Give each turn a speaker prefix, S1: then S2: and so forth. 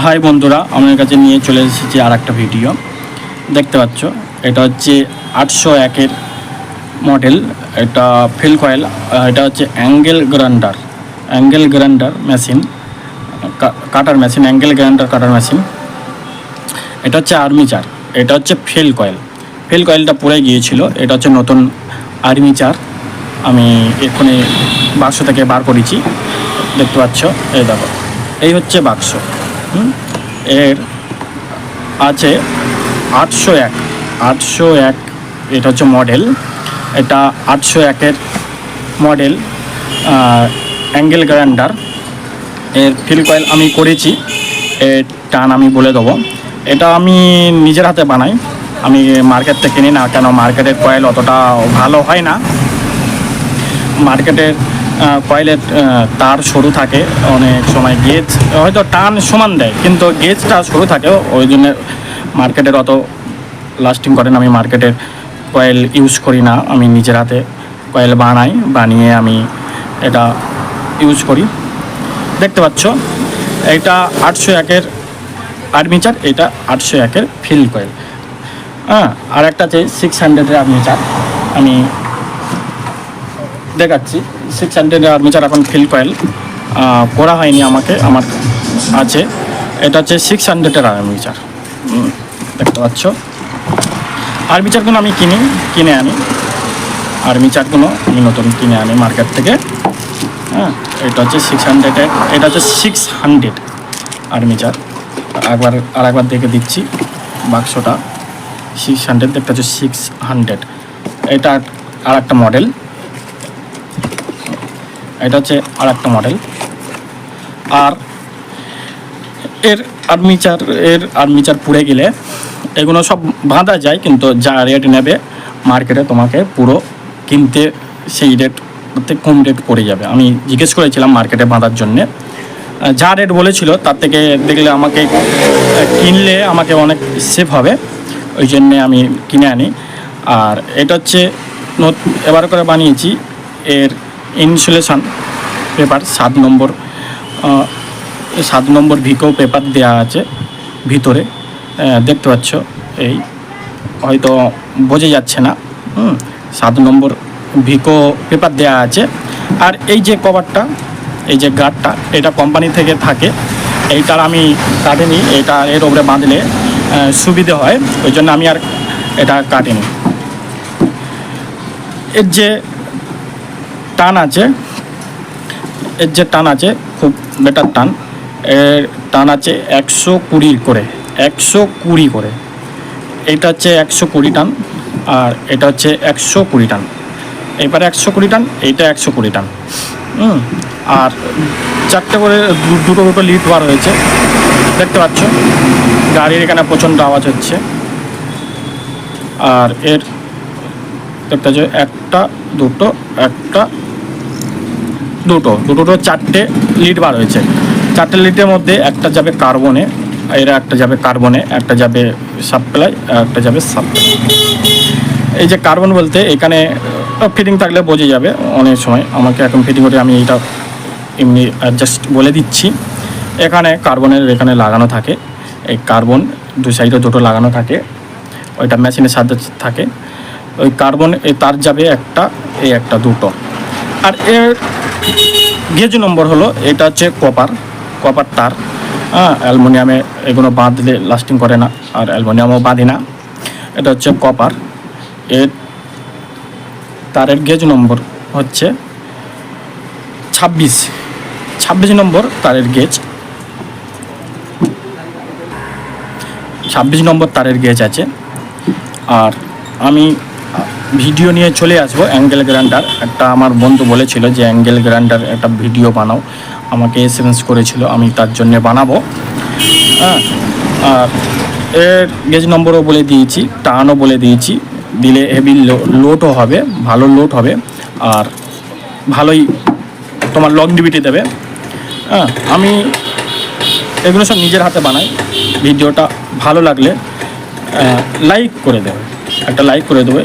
S1: High বন্ধুরা আমার কাছে নিয়ে চলে এসেছি আর একটা ভিডিও। দেখতে পাচ্ছ, এটা হচ্ছে আটশো একের মডেল এটা ফিল কয়েল এটা হচ্ছে angle grinder angle grinder machine cutter machine angle grinder cutter machine এটা হচ্ছে আর্মিচার এটা হচ্ছে ফেল কয়েল ফেল কয়েলটা পড়ে গিয়েছিল, এটা হচ্ছে নতুন আর্মিচার আমি এক্ষুনি বাক্স থেকে বার করেছি। দেখতে পাচ্ছ, এই দেখো, এই হচ্ছে বাক্স? এর আছে আটশো এক আটশো এক, এটা হচ্ছে মডেল এটা আটশো একের মডেল অ্যাঙ্গেল গ্রাইন্ডার এর ফিল কয়েল আমি করেছি, এর টান আমি বলে দেবো। এটা আমি নিজের হাতে বানাই, আমি মার্কেট থেকে কিনি না, কেন মার্কেটের কয়েল অতটা ভালো হয় না। মার্কেটের কয়েলের তার সরু থাকে অনেক সময় গেজ, হয়তো টান সমান দেয়, কিন্তু গেজটা সরু থাকে, ওই জন্য মার্কেটের অত লাস্টিং করে না। আমি মার্কেটের কয়েল ইউজ করি না, আমি নিজের হাতে কয়েল বানাই, বানিয়ে আমি এটা ইউজ করি। দেখতে পাচ্ছ, এটা আটশো একের আর্মিচার, এটা আটশো একের ফিল কয়েল। হ্যাঁ আর একটা আছে সিক্স হান্ড্রেডের আর্মিচার, আমি দেখাচ্ছি। সিক্স হান্ড্রেড আর্মিচার এখন ফিল কয়েল করা হয়নি আমাকে, আমার আছে। এটা হচ্ছে সিক্স হান্ড্রেডের আর্মিচার দেখতে পাচ্ছ। আর্মিচারগুলো আমি কিনি, কিনে আনি। আর্মিচারগুলো আমি নতুন কিনে আনি মার্কেট থেকে। হ্যাঁ এটা হচ্ছে সিক্স হান্ড্রেডের এটা হচ্ছে সিক্স হান্ড্রেড আর্মিচার একবার আর একবার দেখে দিচ্ছি বাক্সটা। সিক্স হান্ড্রেড দেখতে হচ্ছে সিক্স হান্ড্রেড এটা আর একটা মডেল এটা হচ্ছে আর একটা মডেল আর এর আর্মিচার এর আর্মিচার পুড়ে গেলে এগুলো সব বাঁধা যায়, কিন্তু যা রেট নেবে মার্কেটে তোমাকে পুরো কিনতে সেই রেট কম রেট পড়ে যাবে। আমি জিজ্ঞেস করেছিলাম মার্কেটে বাঁধার জন্যে। যা রেট বলেছিল তার থেকে দেখলে আমাকে, কিনলে আমাকে অনেক সেফ হবে, ওই জন্যে আমি কিনে আনি। আর এটা হচ্ছে এবার করে বানিয়েছি। এর ইনসুলেশন পেপার সাত নম্বর সাত নম্বর ভিকো পেপার দেওয়া আছে ভিতরে। দেখতে পাচ্ছ, এই হয়তো বোঝা যাচ্ছে না। হুম, সাত নম্বর ভিকো পেপার দেওয়া আছে। আর এই যে কভারটা, এই যে গার্ডটা, এটা কোম্পানি থেকে থাকে। এইটার আমি কাটিনি, এটা এর ওপরে বাঁধলে সুবিধে হয়। ওই জন্য আমি আর এটা কাটিনি। এর যে টান আছে। এর যে টান আছে, খুব বেটার টান। এর টান আছে একশো কুড়ি করে, একশো কুড়ি করে। এটা হচ্ছে একশো কুড়ি টান আর এটা হচ্ছে একশো কুড়ি টান। এবারে একশো কুড়ি টান, এইটা একশো কুড়ি টান। হুম, আর চারটে করে দুটো দুটো লিড বার হয়েছে। দেখতে পাচ্ছ, গাড়ির এখানে প্রচণ্ড আওয়াজ হচ্ছে। আর এর দেখতে পাচ্ছ, একটা, দুটো, একটা দুটো দুটো চারটে লিড বার হয়েছে। চারটে লিডের মধ্যে একটা যাবে কার্বনে এরা একটা যাবে কার্বনে একটা যাবে সাপ্লাই একটা যাবে সাপ্লাই এই যে কার্বন বলতে এখানে ফিটিং থাকলে বোঝা যাবে অনেক সময়। আমাকে এখন ফিটিং করে আমি এটা এমনি জাস্ট বলে দিচ্ছি। এখানে কার্বনের এখানে লাগানো থাকে। এই কার্বন দু সাইডে দুটো লাগানো থাকে। ওইটা মেশিনের সাথে থাকে। ওই কার্বন তার যাবে একটা, এই একটা দুটো। আর এর গেজ নম্বর হলো, এটা হচ্ছে কপার কপার তার। হ্যাঁ অ্যালমোনিয়ামে এগুলো বাঁধলে লাস্টিং করে না, আর অ্যালমোনিয়ামও বাঁধি না। এটা হচ্ছে কপার। এর তারের গেজ নম্বর হচ্ছে ছাব্বিশ। ছাব্বিশ নম্বর তারের গেজ। ছাব্বিশ নম্বর তারের গেজ আছে। আর আমি ভিডিও নিয়ে চলে আসব অ্যাঙ্গেল গ্রাইন্ডার। একটা আমার বন্ধু বলেছিল যে অ্যাঙ্গেল গ্রাইন্ডার একটা ভিডিও বানাও। আমাকে এসএমএস করেছিল, আমি তার জন্য বানাবো। হ্যাঁ আর এর গেজ নম্বরও বলে দিয়েছি, টানও বলে দিয়েছি। দিলে হেভি লোডও হবে, ভালো লোড হবে। আর ভালোই তোমার লংডিভিটি দেবে। হ্যাঁ আমি এগুলো সব নিজের হাতে বানাই। ভিডিওটা ভালো লাগলে লাইক করে দেবে। একটা লাইক করে দেবে।